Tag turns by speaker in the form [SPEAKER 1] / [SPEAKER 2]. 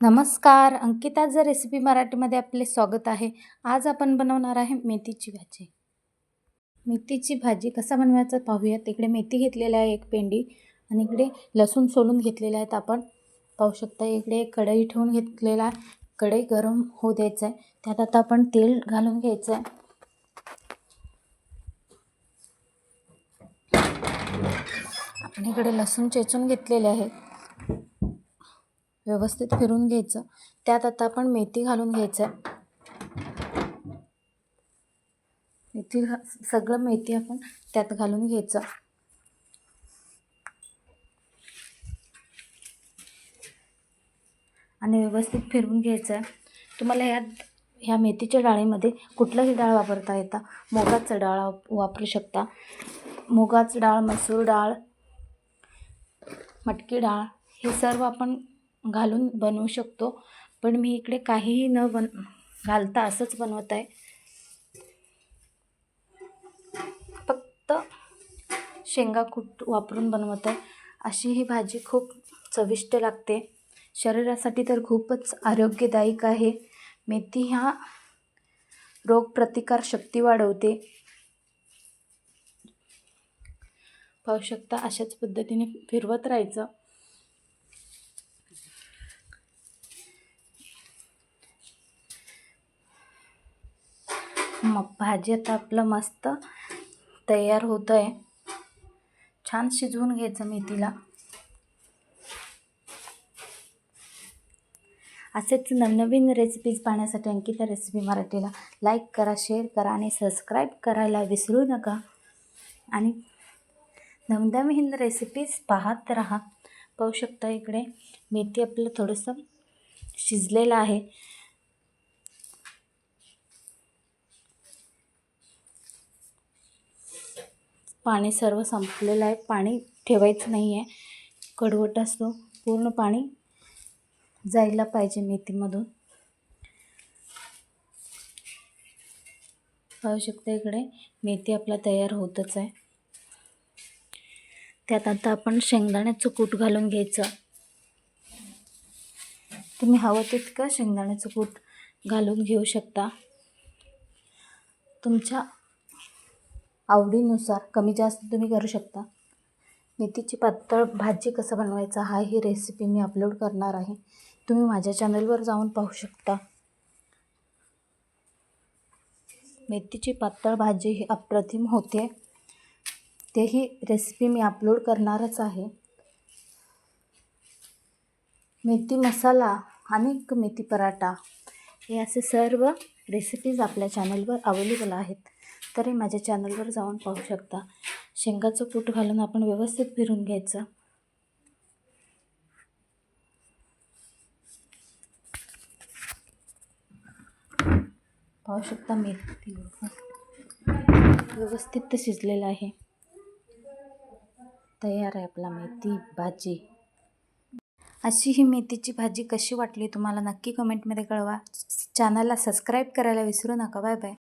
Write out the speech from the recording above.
[SPEAKER 1] नमस्कार अंकिताचं रेसिपी मराठीमध्ये आपले स्वागत आहे. आज आपण बनवणार आहे मेथीची भाजी. मेथीची भाजी कसा बनवायचा पाहूया तिकडे मेथी घेतलेली आहे एक पेंडी आणि इकडे लसूण सोलून घेतलेले आहेत आपण. पाहू शकता इकडे कढई ठेवून घेतलेला आहे. कढई गरम होऊ द्यायचं आहे. त्यात आता आपण तेल घालून घ्यायचं आहे. आपण इकडे लसूण चेचून घेतलेले आहे व्यवस्थित फिरून घ्यायचं. त्यात आता आपण मेथी घालून घ्यायचं आहे मेथी घा सगळं मेथी आपण त्यात घालून घ्यायचं. आणि व्यवस्थित फिरवून घ्यायचं आहे तुम्हाला ह्यात ह्या मेथीच्या डाळीमध्ये कुठलंही डाळ वापरता येता. मुगाचं डाळ वापरू शकता. मुगाचं डाळ मसूर डाळ मटकी डाळ हे सर्व आपण घालून बनवू शकतो. पण मी इकडे काहीही न बन घालता असंच बनवत आहे. फक्त शेंगा कूट वापरून बनवत आहे. अशी ही भाजी खूप चविष्ट लागते. शरीरासाठी तर खूपच आरोग्यदायक आहे. मेथी ह्या रोगप्रतिकार शक्ती वाढवते. पाहू शकता अशाच पद्धतीने फिरवत राहायचं. मग भाजी आता आपलं मस्त तयार होतं आहे छान शिजवून घ्यायचं मेथीला. असेच नवनवीन रेसिपीज पाहण्यासाठी अंकिता रेसिपी मराठीला लाईक करा शेअर करा आणि सबस्क्राईब करायला विसरू नका. आणि नवनवीन रेसिपीज पाहत राहा. पाहू शकता इकडे मेथी आपलं थोडंसं शिजलेलं आहे. पाणी सर्व संपलेलं आहे. पाणी ठेवायचं नाही आहे. कडवट असतो. पूर्ण पाणी जायला पाहिजे मेथीमधून. पाहू शकता इकडे मेथी आपला तयार होतच आहे. त्यात आता आपण शेंगदाण्याचं कूट घालून घ्यायचं. तुम्ही हवं तितकं शेंगदाण्याचं कूट घालून घेऊ शकता. तुमच्या आवडीनुसार कमी जास्त तुम्ही करू शकता. मेथीची पातळ भाजी कसं बनवायचं हा ही रेसिपी मी अपलोड करणार आहे. तुम्ही माझ्या चॅनलवर जाऊन पाहू शकता. मेथीची पातळ भाजी ही अप्रतिम होते. तेही रेसिपी मी अपलोड करणारच आहे. मेथी मसाला आणि मेथी पराठा. हे असे सर्व रेसिपीज आपल्या चॅनलवर अवेलेबल आहेत. तरी माझ्या चॅनलवर जाऊन पाहू शकता. शेंगाचं कूट घालून आपण व्यवस्थित फिरून घ्यायचं. पाहू शकता मेथी व्यवस्थित शिजलेलं आहे. तयार आहे आपला मेथी भाजी. अशी ही मेथीची भाजी कशी वाटली तुम्हाला नक्की कमेंटमध्ये कळवा. चॅनलला सबस्क्राईब करायला विसरू नका. Bye bye.